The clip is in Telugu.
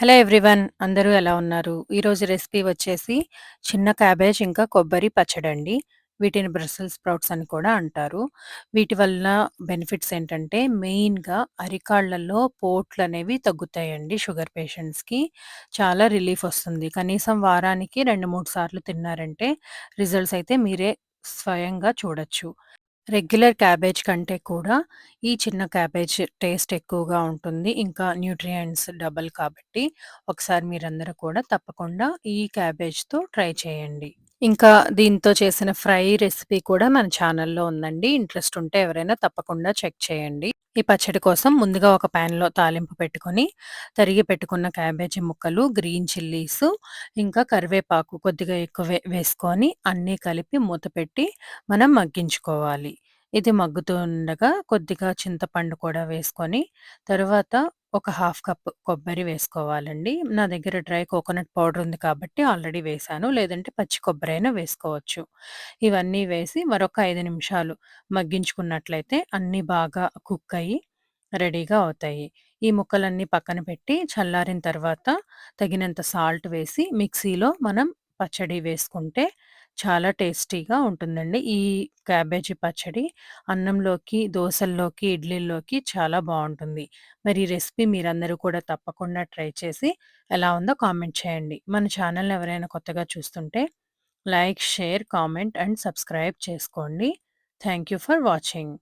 హలో ఎవ్రీవన్ అందరూ ఎలా ఉన్నారు? ఈరోజు రెసిపీ వచ్చేసి చిన్న క్యాబేజ్ ఇంకా కొబ్బరి పచ్చడండి. వీటిని బ్రసెల్స్ స్ప్రౌట్స్ అని కూడా అంటారు. వీటి వల్ల బెనిఫిట్స్ ఏంటంటే మెయిన్‌గా అరికాళ్ళలో పోట్లనేవి తగ్గుతాయండి షుగర్ పేషెంట్స్‌కి. చాలా రిలీఫ్ వస్తుంది. కనీసం వారానికి 2, 3 సార్లు తిన్నారంటే రిజల్ట్స్ అయితే మీరే స్వయంగా చూడొచ్చు. రెగ్యులర్ క్యాబేజ్ కంటే కూడా ఈ చిన్న క్యాబేజ్ టేస్ట్ ఎక్కువగా ఉంటుంది. ఇంకా న్యూట్రియంట్స్ డబల్ కాబట్టి ఒకసారి మీరందరూ కూడా తప్పకుండా ఈ క్యాబేజ్‌తో ట్రై చేయండి. ఇంకా దీంతో చేసిన ఫ్రై రెసిపీ కూడా మన ఛానల్‌లో ఉందండి. ఇంట్రెస్ట్ ఉంటే ఎవరైనా తప్పకుండా చెక్ చేయండి. ఈ పచ్చడి కోసం ముందుగా ఒక ప్యాన్‌లో తాలింపు పెట్టుకొని, తరిగి పెట్టుకున్న క్యాబేజీ ముక్కలు, గ్రీన్ చిల్లీస్ ఇంకా కరివేపాకు కొద్దిగా ఎక్కువ వేసుకొని అన్నీ కలిపి మూత పెట్టి మనం మగ్గించుకోవాలి. ఇది మగ్గుతూ ఉండగా కొద్దిగా చింతపండు కూడా వేసుకొని, తర్వాత ఒక హాఫ్ కప్ కొబ్బరి వేసుకోవాలండి. నా దగ్గర డ్రై కోకోనట్ పౌడర్ ఉంది కాబట్టి ఆల్రెడీ వేశాను. లేదంటే పచ్చి కొబ్బరి అయినా వేసుకోవచ్చు. ఇవన్నీ వేసి మరొక ఐదు నిమిషాలు మగ్గించుకున్నట్లయితే అన్నీ బాగా కుక్ అయ్యి రెడీగా అవుతాయి. ఈ ముక్కలన్నీ పక్కన పెట్టి చల్లారిన తర్వాత తగినంత సాల్ట్ వేసి మిక్సీలో మనం పచ్చడి వేసుకుంటే చాలా టేస్టీగా ఉంటుందండి. ఈ క్యాబేజీ పచ్చడి అన్నంలోకి, దోసల్లోకి, ఇడ్లీల్లోకి చాలా బాగుంటుంది మరి ఈ రెసిపీ మీరందరూ కూడా తప్పకుండా ట్రై చేసి ఎలా ఉందో కామెంట్ చేయండి. మన ఛానల్‌ని ఎవరైనా కొత్తగా చూస్తుంటే like, share, comment and subscribe చేసుకోండి. Thank you for watching.